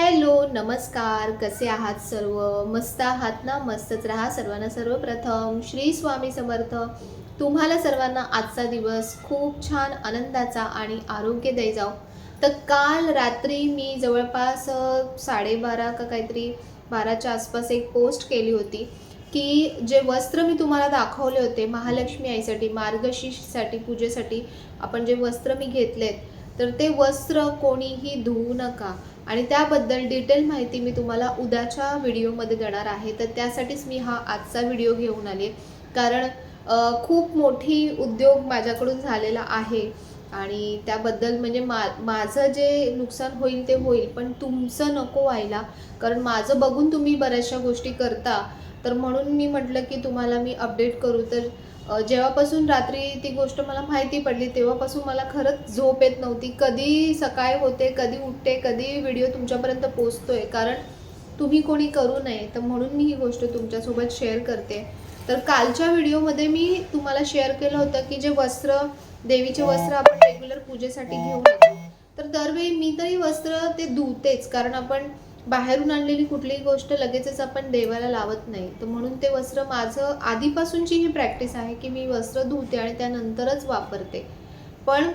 Hello नमस्कार. कसे आहात सर्व? मस्त आहात ना? मस्तच राहा सर्वांना सर्वप्रथम. श्री स्वामी समर्थ. तुम्हाला सर्वांना आजचा दिवस खूप छान आनंदाचा आणि आरोग्यदायी जाओ तर काल रात्री मी जवळपास साडेबारा का काहीतरी बाराच्या आसपास एक पोस्ट केली होती की जे वस्त्र मी तुम्हाला दाखवले होते महालक्ष्मी आईसाठी मार्गशीर्षसाठी पूजेसाठी आपण जे वस्त्र मी घेतलेत तर ते वस्त्र कोणीही धुवू नका. आणि त्याबद्दल डिटेल माहिती मी तुम्हाला उद्याच्या व्हिडिओमध्ये देणार आहे. तर त्यासाठीच मी हा आजचा व्हिडिओ घेऊन आले कारण खूप मोठी उद्योग माझ्याकडून झालेला आहे. आणि त्याबद्दल म्हणजे मा माझं जे नुकसान होईल ते होईल पण तुमचं नको व्हायला. कारण माझं बघून तुम्ही बऱ्याचशा गोष्टी करता. तर म्हणून मी म्हटलं की तुम्हाला मी अपडेट करू. तर जेव्हापासून रात्री ती गोष्ट मला माहिती पडली तेव्हापासून मला खरंच झोप येत नव्हती. कधी सकाळी होते कधी उठते कधी व्हिडिओ तुमच्यापर्यंत पोचतोय कारण तुम्ही कोणी करू नये तर म्हणून मी ही गोष्ट तुमच्यासोबत शेअर करते. तर कालच्या व्हिडिओमध्ये मी तुम्हाला शेअर केलं होतं की जे वस्त्र देवीचे वस्त्र आपण रेग्युलर पूजेसाठी घेऊन येतो. तर दरवेळी मी तरी वस्त्र ते धुतेच. कारण आपण बाहेरून आणलेली कुठलीही गोष्ट लगेचच आपण देवाला लावत नाही. तर म्हणून ते वस्त्र माझं आधीपासूनची ही प्रॅक्टिस आहे की मी वस्त्र धुते आणि त्यानंतरच वापरते. पण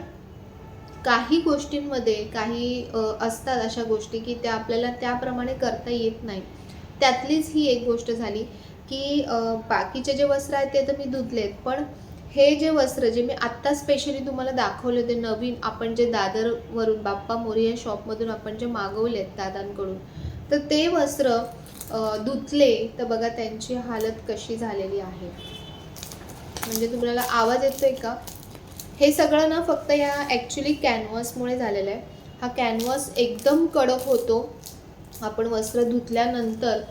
काही गोष्टींमध्ये काही असतात अशा गोष्टी की त्या आपल्याला त्याप्रमाणे करता येत नाही. त्यातलीच ही एक गोष्ट झाली की बाकीचे जे वस्त्र आहेत ते तर मी धुतलेत पण हे जे वस्त्र जे मी आत्ता स्पेशली तुम्हाला दाखवले होते नवीन आपण जे दादरवरून बाप्पा मोरी या शॉपमधून आपण जे मागवले आहेत दादांकडून तर ते वस्त्र धुतले तर बघा त्यांची हालत कशी झालेली आहे. म्हणजे तुम्हाला आवाज येतोय का? हे सगळं ना फक्त या ॲक्च्युली कॅनव्हासमुळे झालेलं आहे. हा कॅनव्हास एकदम कडक होतो. आपण वस्त्र धुतल्यानंतर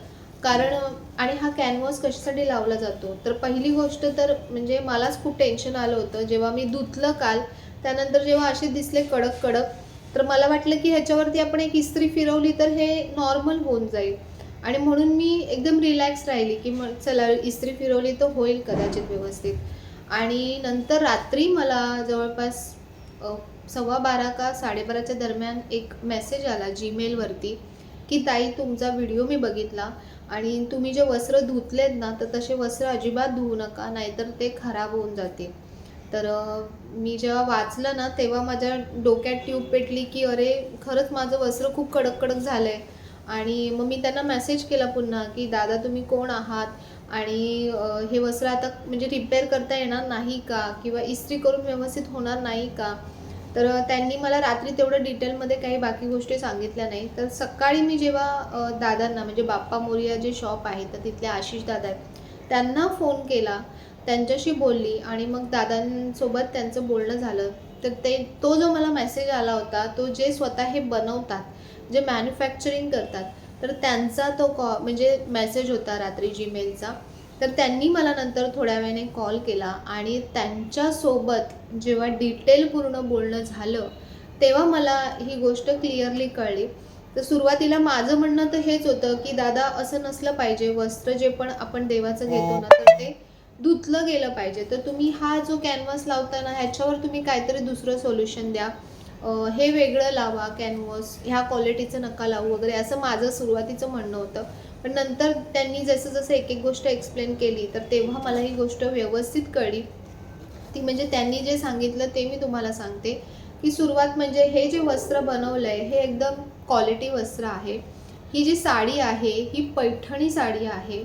कारण आणि हा कॅनव्हास कशासाठी लावला जातो? तर पहिली गोष्ट तर म्हणजे मलाच खूप टेन्शन आलं होतं. जेव्हा मी धुतलं काल त्यानंतर जेव्हा असे दिसले कडक कडक तर मला वाटलं की ह्याच्यावरती आपण एक इस्त्री फिरवली तर हे नॉर्मल होऊन जाईल. आणि म्हणून मी एकदम रिलॅक्स राहिली की मग चला इस्त्री फिरवली तर होईल कदाचित व्यवस्थित. आणि नंतर रात्री मला जवळपास सव्वा बारा का साडेबाराच्या दरम्यान एक मेसेज आला जीमेलवरती की ताई तुमचा व्हिडिओ मी बघितला. आणि तुम्ही जे वस्त्र धुतलेत ना तर तसे वस्त्र अजिबात धुवू नका नाहीतर ते खराब होऊन जातील तर मी जेव्हा वाचलं ना तेव्हा माझ्या डोक्यात ट्यूब पेटली की अरे खरंच माझं वस्त्र खूप कडक कडक झालं आहे आणि मग मी त्यांना मेसेज केला पुन्हा की दादा तुम्ही कोण आहात? आणि हे वस्त्र आता म्हणजे रिपेअर करता येणार नाही का? किंवा इस्त्री करून व्यवस्थित होणार नाही का? तर त्यांनी मला रात्री तेवढं डिटेलमध्ये काही बाकी गोष्टी सांगितल्या नाही. तर सकाळी मी जेव्हा दादांना म्हणजे बाप्पा मोरिया जे शॉप आहे तर तिथले आशिष दादा आहेत त्यांना फोन केला त्यांच्याशी बोलली आणि मग दादांसोबत त्यांचं बोलणं झालं. तर ते तो जो मला मेसेज आला होता तो जे स्वतः हे बनवतात जे मॅन्युफॅक्चरिंग करतात तर त्यांचा तो कॉ म्हणजे मेसेज होता रात्री जीमेलचा तर त्यांनी मला नंतर थोड्या वेळाने कॉल केला आणि त्यांच्यासोबत जेव्हा डिटेल पूर्ण बोलणं झालं तेव्हा मला ही गोष्ट क्लिअरली कळली. तर सुरुवातीला माझं म्हणणं तर हेच होतं की दादा असं नसलं पाहिजे. वस्त्र जे पण आपण देवाचं घेतो ना तर ते धुतलं गेलं पाहिजे. तर तुम्ही हा जो कॅनव्हास लावताना ह्याच्यावर तुम्ही काहीतरी दुसरं सोल्युशन द्या. हे वेगळं लावा कॅनव्हस ह्या क्वालिटीचं नका लावू वगैरे. असं माझं सुरुवातीचं म्हणणं होतं. पण नंतर त्यांनी जसं जसं एक एक गोष्ट एक्सप्लेन केली तर तेव्हा मला ही गोष्ट व्यवस्थित कळली. ती म्हणजे त्यांनी जे सांगितलं ते मी तुम्हाला सांगते. की सुरुवात म्हणजे हे जे वस्त्र बनवलं आहे हे एकदम क्वालिटी वस्त्र आहे. ही जी साडी आहे ही पैठणी साडी आहे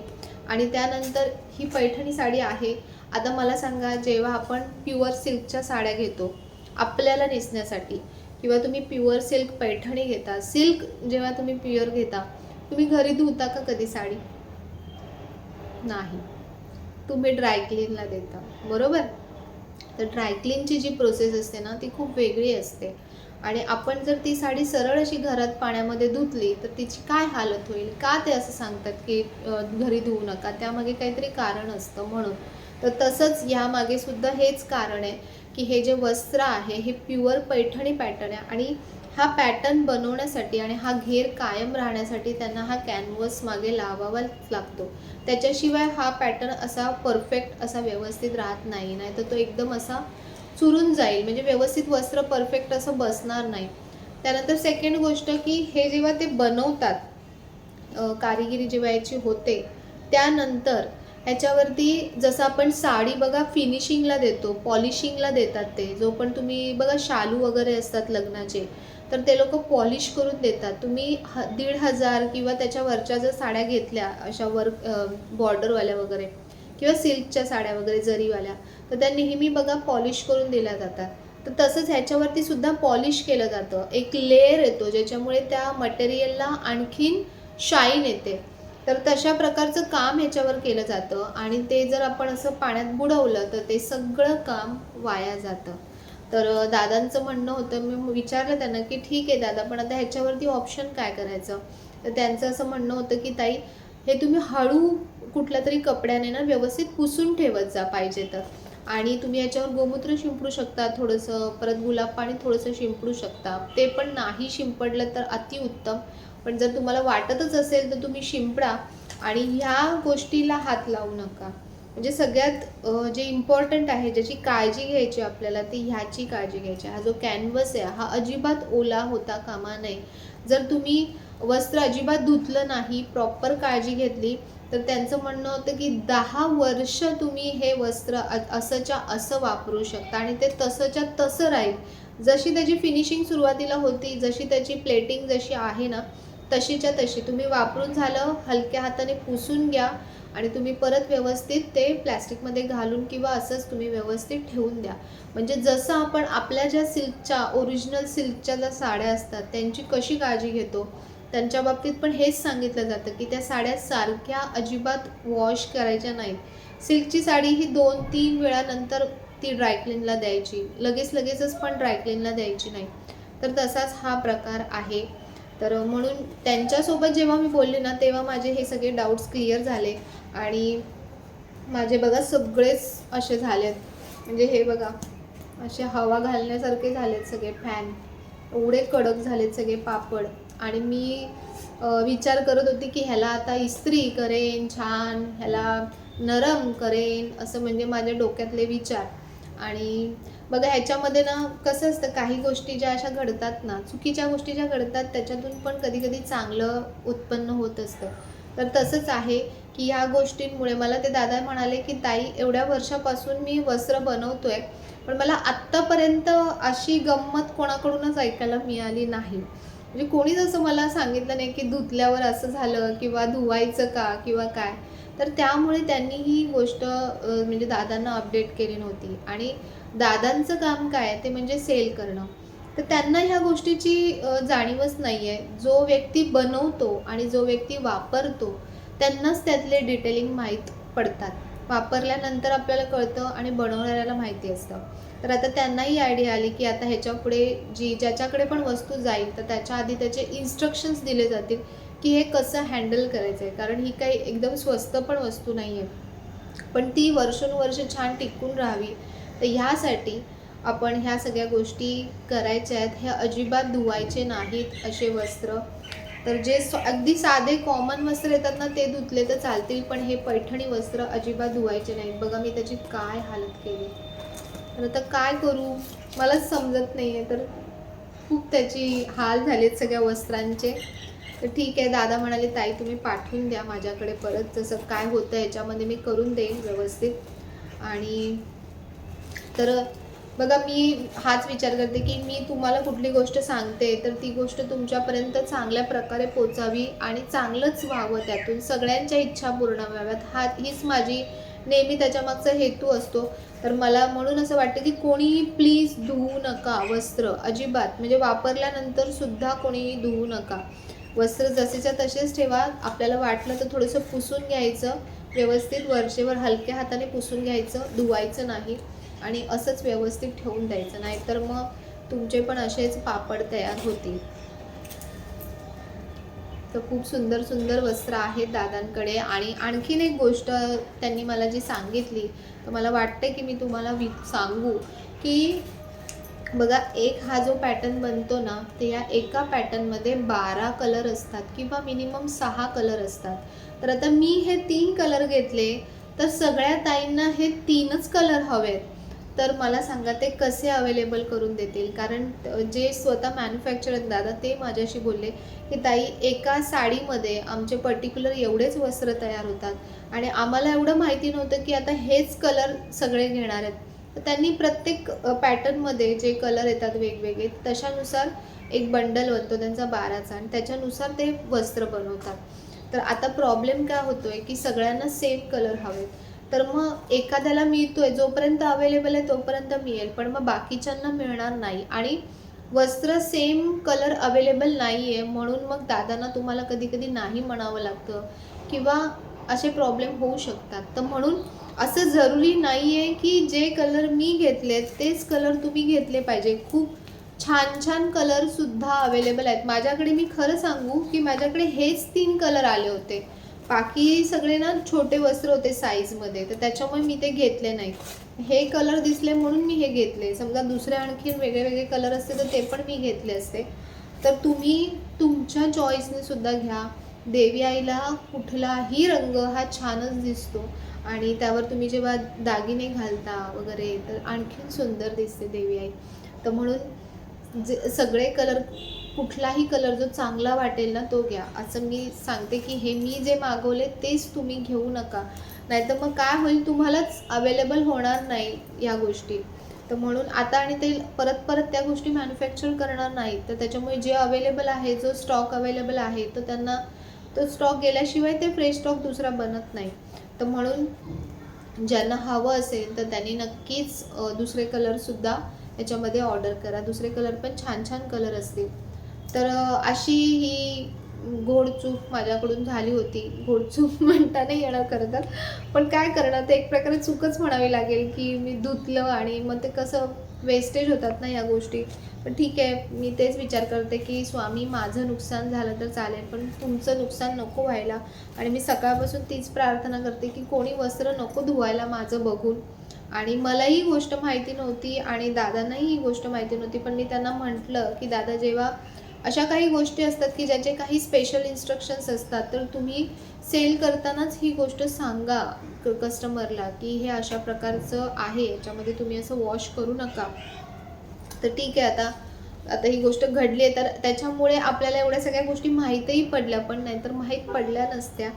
आणि त्यानंतर ही पैठणी साडी आहे. आता मला सांगा जेव्हा आपण प्युअर सिल्कच्या साड्या घेतो आपल्याला नेसण्यासाठी किंवा तुम्ही प्युअर सिल्क पैठणी घेता सिल्क जेव्हा तुम्ही प्युअर घेता तुम्ही घरी धुता का कधी साडी? नाही. तुम्ही ड्रायक्लीनला देता. बरोबर? तर ड्रायक्लीनची जी प्रोसेस असते ना ती खूप वेगळी असते. आणि आपण जर ती साडी सरळ अशी घरात पाण्यामध्ये धुतली तर तिची काय हालत होईल? का ते असं सांगतात की घरी धुवू नका? त्यामागे काहीतरी कारण असतं म्हणून. तर तसंच ह्यामागे सुद्धा हेच कारण आहे की हे जे वस्त्र आहे हे प्युअर पैठणी पॅटर्न आहे. आणि हा पॅटर्न बनवण्यासाठी आणि हा घेर कायम राहण्यासाठी त्यांना हा कॅनव्हस मागे लावावा लागतो. त्याच्याशिवाय हा पॅटर्न असा परफेक्ट असा व्यवस्थित राहत नाही. नाही तर तो एकदम असा चुरून जाईल. म्हणजे व्यवस्थित वस्त्र परफेक्ट असं बसणार नाही. त्यानंतर सेकंड गोष्ट की हे जेव्हा ते बनवतात कारिगिरी जेव्हा याची होते त्यानंतर ह्याच्यावरती जसं आपण साडी बघा फिनिशिंगला देतो पॉलिशिंगला देतात ते. जो पण तुम्ही बघा शालू वगैरे असतात लग्नाचे तर ते लोक पॉलिश करून देतात. तुम्ही ह दीड हजार किंवा त्याच्या वरच्या जर साड्या घेतल्या अशा वर्क बॉर्डरवाल्या वगैरे किंवा सिल्कच्या साड्या वगैरे जरीवाल्या तर त्या नेहमी बघा पॉलिश करून दिल्या जातात. तर तसंच ह्याच्यावरती सुद्धा पॉलिश केलं जातं. एक लेअर येतो ज्याच्यामुळे त्या मटेरियलला आणखीन शाईन येते. तर तशा प्रकारचं काम ह्याच्यावर केलं जातं आणि ते जर आपण असं पाण्यात बुडवलं तर ते सगळं काम वाया जातं. तर दादांचं म्हणणं होतं मी विचारलं त्यांना की ठीक आहे दादा पण आता ह्याच्यावरती ऑप्शन काय करायचं? तर त्यांचं असं म्हणणं होतं की ताई हे तुम्ही हळू कुठल्या तरी कपड्याने ना व्यवस्थित पुसून ठेवत जा पाहिजे तर. आणि तुम्ही याच्यावर गोमूत्र शिंपडू शकता थोडंसं परत गुलाब पाणी थोडंसं शिंपडू शकता. ते पण नाही शिंपडलं तर अतिउत्तम. पण जर तुम्हाला वाटतच असेल तर तुम्ही शिंपडा आणि ह्या गोष्टीला हात लावू नका. म्हणजे सगळ्यात जे इम्पॉर्टंट आहे ज्याची काळजी घ्यायची आपल्याला ती ह्याची काळजी घ्यायची. हा जो कॅनव्हस आहे हा अजिबात ओला होता कामा नये. जर तुम्ही वस्त्र अजिबात धुतलं नाही प्रॉपर काळजी घेतली तर त्यांचं म्हणणं होतं की दहा वर्ष तुम्ही हे वस्त्र असंच्या असं वापरू शकता आणि ते तसंच्या तसं राहील. जशी त्याची फिनिशिंग सुरुवातीला होती जशी त्याची प्लेटिंग जशी आहे ना तशीच्या तशी. तुम्ही वापरून झालं हलक्या हाताने पुसून घ्या आणि तुम्ही परत व्यवस्थित ते प्लॅस्टिकमध्ये घालून किंवा असंच तुम्ही व्यवस्थित ठेवून द्या. म्हणजे जसं आपण आपल्या ज्या सिल्कच्या ओरिजिनल सिल्कच्या ज्या साड्या असतात त्यांची कशी काळजी घेतो त्यांच्या बाबतीत पण हेच सांगितलं जातं की त्या साड्या सारख्या अजिबात वॉश करायच्या नाहीत. सिल्कची साडी ही दोन तीन वेळानंतर ती ड्रायक्लीनला द्यायची. लगेच लगेचच पण ड्रायक्लीनला द्यायची नाही. तर तसाच हा प्रकार आहे. तर म्हणून त्यांच्यासोबत जेव्हा मी बोलले ना तेव्हा माझे हे सगळे डाऊट्स क्लिअर झाले. आणि माझे बघा सगळेच असे झालेत. म्हणजे हे बघा असे हवा घालण्यासारखे झालेत सगळे फॅन एवढे कडक झालेत सगळे पापड. आणि मी विचार करत होती की ह्याला आता इस्त्री करेन छान ह्याला नरम करेन असं म्हणजे माझ्या डोक्यातले विचार. आणि बघा ह्याच्यामध्ये ना कसं असतं काही गोष्टी ज्या अशा घडतात ना चुकीच्या गोष्टी ज्या घडतात त्याच्यातून पण कधी कधी चांगलं उत्पन्न होत असतं. तर तसंच आहे की ह्या गोष्टींमुळे मला ते दादा म्हणाले की ताई एवढ्या वर्षापासून मी वस्त्र बनवतोय पण मला आत्तापर्यंत अशी गंमत कोणाकडूनच ऐकायला मिळाली नाही. म्हणजे कोणीच असं मला सांगितलं नाही की धुतल्यावर असं झालं किंवा धुवायचं का किंवा काय तर त्यामुळे त्यांनी ही गोष्ट म्हणजे दादांना अपडेट केली नव्हती. आणि दादांचं काम काय ते म्हणजे सेल करणं. तर त्यांना ह्या गोष्टीची जाणीवच नाही आहे जो व्यक्ती बनवतो आणि जो व्यक्ती वापरतो त्यांनाच त्यातले डिटेलिंग माहीत पडतात. वापरल्यानंतर आपल्याला कळतं आणि बनवणाऱ्याला माहिती असतं. तर आता त्यांनाही आयडिया आली की आता ह्याच्या पुढे जी ज्याच्याकडे पण वस्तू जाईल तर त्याच्या आधी त्याचे इन्स्ट्रक्शन्स दिले जातील की हे कसं हँडल करायचं आहे कारण ही काही एकदम स्वस्त पण वस्तू नाही आहे पण ती वर्षानुवर्ष छान टिकून राहावी. तर ह्यासाठी आपण ह्या सगळ्या गोष्टी करायच्या आहेत. हे अजिबात धुवायचे नाहीत असे वस्त्र. तर जे अगदी साधे कॉमन वस्त्र येतात ना ते धुतले तर चालतील पण हे पैठणी वस्त्र अजिबात धुवायचे नाहीत. बघा मी त्याची काय हालत केली. तर आता काय करू? मलाच समजत नाही आहे तर खूप त्याची हाल झालेत सगळ्या वस्त्रांचे. तर ठीक आहे दादा म्हणाले ताई तुम्ही पाठवून द्या माझ्याकडे परत. जसं काय होतं याच्यामध्ये मी करून देईन व्यवस्थित. आणि तर बघा मी हाच विचार करते की मी तुम्हाला कुठली गोष्ट सांगते तर ती गोष्ट तुमच्यापर्यंत चांगल्या प्रकारे पोचावी आणि चांगलंच व्हावं त्यातून. सगळ्यांच्या इच्छा पूर्ण व्हाव्यात. हा हीच माझी नेहमी त्याच्यामागचा हेतू असतो. तर मला म्हणून असं वाटतं की कोणीही प्लीज धुवू नका वस्त्र. अजिबात. म्हणजे वापरल्यानंतर सुद्धा कोणीही धुवू नका. वस्त्र जसेच्या तसेच ठेवा. आपल्याला वाटलं तर थोडंसं पुसून घ्यायचं. व्यवस्थित वरचेवर हलक्या हाताने पुसून घ्यायचं. धुवायचं नाही. आणि असंच व्यवस्थित ठेवून द्यायचं. नाहीतर मग तुमचे पण असेच पापड तयार होतील. तर खूप सुंदर सुंदर वस्त्र आहेत दादांकडे. आणि आणखीन एक गोष्ट त्यांनी मला जी सांगितली तर मला वाटतं की मी तुम्हाला वि सांगू की बघा एक हा जो पॅटर्न बनतो ना ते या एका पॅटर्नमध्ये बारा कलर असतात किंवा मिनिमम सहा कलर असतात. तर आता मी हे तीन कलर घेतले तर सगळ्या ताईंना हे तीनच कलर हवेत. तर मला सांगा ते कसे अवेलेबल करून देतील? कारण जे स्वतः मॅन्युफॅक्चर आहेत दादा ते माझ्याशी बोलले की ताई एका साडीमध्ये आमचे पर्टिक्युलर एवढेच वस्त्र तयार होतात आणि आम्हाला एवढं माहिती नव्हतं की आता हेच कलर सगळे घेणार आहेत. तर त्यांनी प्रत्येक पॅटर्नमध्ये जे कलर येतात वेगवेगळे तशानुसार एक बंडल बनतो त्यांचा बाराचा आणि त्याच्यानुसार ते वस्त्र बनवतात. तर आता प्रॉब्लेम काय होतोय की सगळ्यांना सेम कलर हवेत. तर मग एखाद्याला मिळतोय जोपर्यंत अवेलेबल आहे तोपर्यंत मिळेल. पण मग बाकीच्यांना मिळणार नाही. आणि वस्त्र सेम कलर अवेलेबल नाही आहे म्हणून मग दादांना तुम्हाला कधी कधी नाही म्हणावं लागतं किंवा असे प्रॉब्लेम होऊ शकतात. तर म्हणून असं जरुरी नाही आहे की जे कलर मी घेतलेत तेच कलर तुम्ही घेतले पाहिजे. खूप छान छान कलरसुद्धा अवेलेबल आहेत. माझ्याकडे मी खरं सांगू की माझ्याकडे हेच तीन कलर आले होते. बाकी सगळे ना छोटे वस्त्र होते साईजमध्ये तर त्याच्यामुळे मी ते घेतले नाही. हे कलर दिसले म्हणून मी हे घेतले. समजा दुसरे आणखीन वेगळे वेगळे कलर असते तर ते पण मी घेतले असते. तर तुम्ही तुमच्या चॉईसने सुद्धा घ्या. देवी आईला कुठलाही रंग हा छानच दिसतो. आणि त्यावर तुम्ही जेव्हा दागिने घालता वगैरे तर आणखीन सुंदर दिसते देवी आई. तर म्हणून जे सगळे कलर कुठलाही कलर जो चांगला वाटेल ना तो घ्या. असं मी सांगते की हे मी जे मागवले तेच तुम्ही घेऊ नका. नाहीतर मग काय होईल तुम्हालाच अवेलेबल होणार नाही या गोष्टी. तर म्हणून आता आणि ते परत परत त्या गोष्टी मॅन्युफॅक्चर करणार नाहीत तर त्याच्यामुळे जे अवेलेबल आहे जो स्टॉक अवेलेबल आहे तो त्यांना तो स्टॉक गेल्याशिवाय ते फ्रेश स्टॉक दुसरा बनत नाही. तर म्हणून ज्यांना हवं असेल तर त्यांनी नक्कीच दुसरे कलरसुद्धा याच्यामध्ये ऑर्डर करा. दुसरे कलर पण छान छान कलर असतील. तर अशी ही घोडचूक माझ्याकडून झाली होती. घोडचूक म्हणता नाही येणार खरं तर. पण काय करणार ते एक प्रकारे चूकच म्हणावी लागेल की मी धुतलं आणि मग ते कसं वेस्टेज होतात ना या गोष्टी. पण ठीक आहे मी तेच विचार करते की स्वामी माझं नुकसान झालं तर चालेल पण तुमचं नुकसान नको व्हायला. आणि मी सकाळपासून तीच प्रार्थना करते की कोणी वस्त्र नको धुवायला माझं बघून. आणि मलाही ही गोष्ट माहिती नव्हती आणि दादांनाही ही गोष्ट माहिती नव्हती पण मी त्यांना म्हटलं की दादा जेव्हा अशा काही गोष्टी असतात की ज्याचे काही स्पेशल इन्स्ट्रक्शन्स असतात. तर तुम्ही सेल करतानाच ही गोष्ट सांगा क कस्टमरला की हे अशा प्रकारचं आहे याच्यामध्ये तुम्ही असं वॉश करू नका. तर ठीक आहे आता आता ही गोष्ट घडली आहे तर त्याच्यामुळे आपल्याला एवढ्या सगळ्या गोष्टी माहीतही पडल्या पण नाहीतर माहीत पडल्या नसत्या.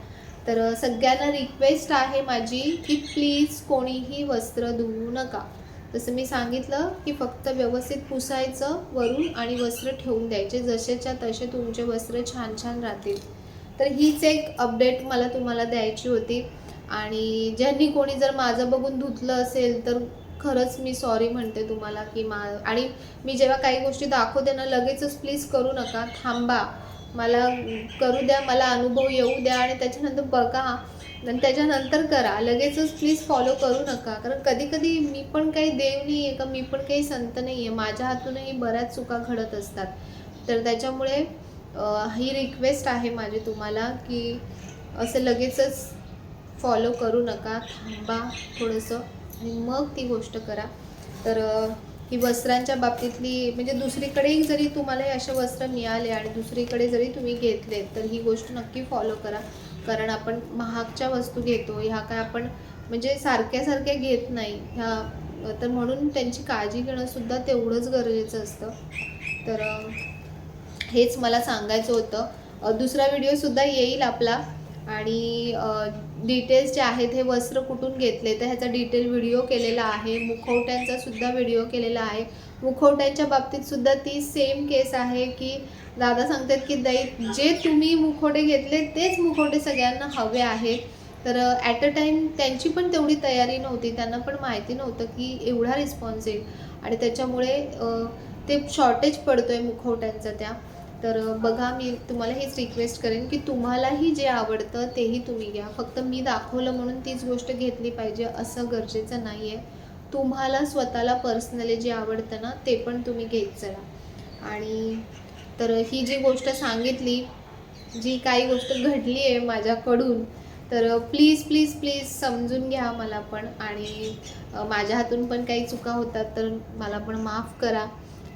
तर सगळ्यांना रिक्वेस्ट आहे माझी की प्लीज कोणीही वस्त्र धुवू नका. जसं मी सांगितलं की फक्त व्यवस्थित पुसायचं वरून आणि वस्त्र ठेवून द्यायचे. जसेच्या तसे तुमचे वस्त्र छान छान राहतील. तर हीच एक अपडेट मला तुम्हाला द्यायची होती. आणि ज्यांनी कोणी जर माझं बघून धुतलं असेल तर खरंच मी सॉरी म्हणते तुम्हाला की मा आणि मी जेव्हा काही गोष्टी दाखवते ना लगेचच प्लीज करू नका. थांबा. मला करू द्या मला अनुभव येऊ द्या आणि त्याच्यानंतर बघा. आणि त्याच्यानंतर करा. लगेचच प्लीज फॉलो करू नका. कारण कधी कधी मी पण काही देव नाही आहे का? मी पण काही संत नाही आहे माझ्या हातूनही बऱ्याच चुका घडत असतात. तर त्याच्यामुळे ही रिक्वेस्ट आहे माझी तुम्हाला की असं लगेचच फॉलो करू नका. थांबा थोडंसं आणि मग ती गोष्ट करा. तर ही वस्त्रांच्या बाबतीतली म्हणजे दुसरीकडेही जरी तुम्हाला हे असे वस्त्र मिळाले आणि दुसरीकडे जरी तुम्ही घेतले तर ही गोष्ट नक्की फॉलो करा. कारण आपण महागच्या वस्तू घेतो ह्या काय आपण म्हणजे सारख्या सारख्या घेत नाही. ह्या तर म्हणून त्यांची काळजी घेणं सुद्धा तेवढंच गरजेचं असतं. तर हेच मला सांगायचं होतं. दुसरा व्हिडिओसुद्धा येईल आपला. आणि डिटेल्स जे आहेत हे वस्त्र कुठून घेतले? तर ह्याचा डिटेल व्हिडिओ केलेला आहे. मुखवट्यांचा सुद्धा व्हिडिओ केलेला आहे. मुखवट्यांच्या बाबतीत सुद्धा ती सेम केस आहे की दादा सांगतात की दाई जे तुम्ही मुखवटे घेतले तेच मुखवटे सगळ्यांना हवे आहेत. तर ॲट अ टाईम त्यांची पण तेवढी तयारी नव्हती. त्यांना पण माहिती नव्हतं की एवढा रिस्पॉन्स येईल. आणि त्याच्यामुळे ते शॉर्टेज पडतो आहे मुखवट्यांचा त्या. तर बघा मी तुम्हाला हेच रिक्वेस्ट करेन की तुम्हालाही जे आवडतं तेही तुम्ही घ्या. फक्त मी दाखवलं म्हणून तीच गोष्ट घेतली पाहिजे असं गरजेचं नाही आहे तुम्हाला स्वतःला पर्सनली जे आवडतं ना ते पण तुम्ही घेत चला. आणि तर ही जी गोष्ट सांगितली जी काही गोष्ट घडली आहे माझ्याकडून तर प्लीज प्लीज प्लीज समजून घ्या मला पण. आणि माझ्या हातून पण काही चुका होतात तर मला पण माफ करा.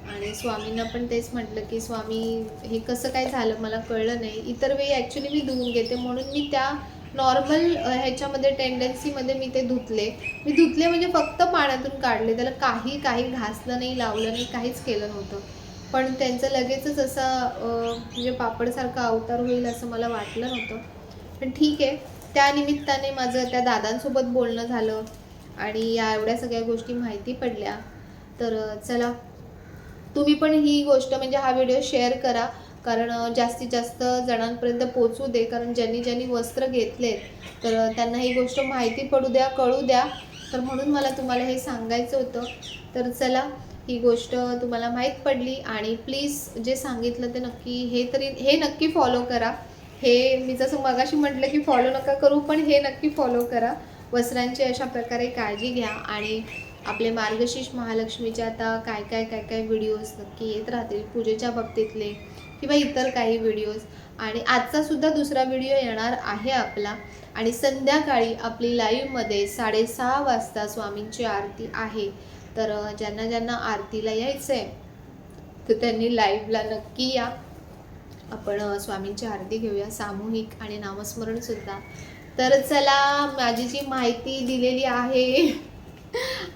आणि स्वामींना पण तेच म्हटलं की स्वामी हे कसं काय झालं? मला कळलं नाही. इतर वेळी ॲक्च्युली मी धुवून घेते. म्हणून मी त्या नॉर्मल ह्याच्यामध्ये टेंडन्सीमध्ये मी ते धुतले. मी धुतले म्हणजे फक्त पाण्यातून काढले. त्याला काही काही घासलं नाही लावलं नाही काहीच केलं नव्हतं. पण त्यांचं लगेचच असा म्हणजे पापडसारखा अवतार होईल असं मला वाटलं नव्हतं. पण ठीक आहे. त्या निमित्ताने माझं त्या दादांसोबत बोलणं झालं आणि या एवढ्या सगळ्या गोष्टी माहिती पडल्या. तर चला. तुम्ही पण ही गोष्ट म्हणजे हा व्हिडिओ शेअर करा. कारण जास्तीत जास्त जणांपर्यंत पोचू दे. कारण ज्यांनी ज्यांनी वस्त्र घेतलेत तर त्यांना ही गोष्ट माहिती पडू द्या कळू द्या. तर म्हणून मला तुम्हाला हे सांगायचं होतं. तर चला ही गोष्ट तुम्हाला माहीत पडली. आणि प्लीज जे सांगितलं ते नक्की हे तरी हे नक्की फॉलो करा. हे मी जसं मगाशी म्हटलं की फॉलो नका करू पण हे नक्की फॉलो करा. वस्त्रांची अशा प्रकारे काळजी घ्या. आणि आपले मार्गशीर्ष महालक्ष्मीचे आता काय काय काय काय व्हिडिओज नक्की येत राहतील पूजेच्या बाबतीतले किंवा इतर काही व्हिडिओज आणि आजचा सुद्धा दुसरा व्हिडिओ येणार आहे आपला. आणि संध्याकाळी आपली लाईव्हमध्ये साडेसहा वाजता स्वामींची आरती आहे. तर ज्यांना ज्यांना आरतीला यायचं आहे तर त्यांनी लाईव्हला नक्की या. आपण स्वामींची आरती घेऊया. सामूहिक आणि नामस्मरणसुद्धा. तर चला माझी जी माहिती दिलेली आहे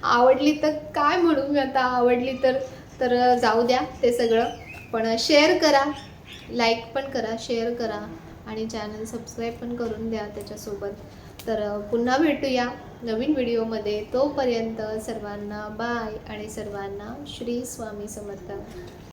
आवडली तर काय म्हणू मी आता? आवडली तर तर जाऊ द्या ते सगळं. पण शेअर करा. लाईक पण करा शेअर करा. आणि चॅनल सबस्क्राईब पण करून द्या त्याच्यासोबत. तर पुन्हा भेटूया नवीन व्हिडिओमध्ये तोपर्यंत सर्वांना बाय आणि सर्वांना श्री स्वामी समर्थ.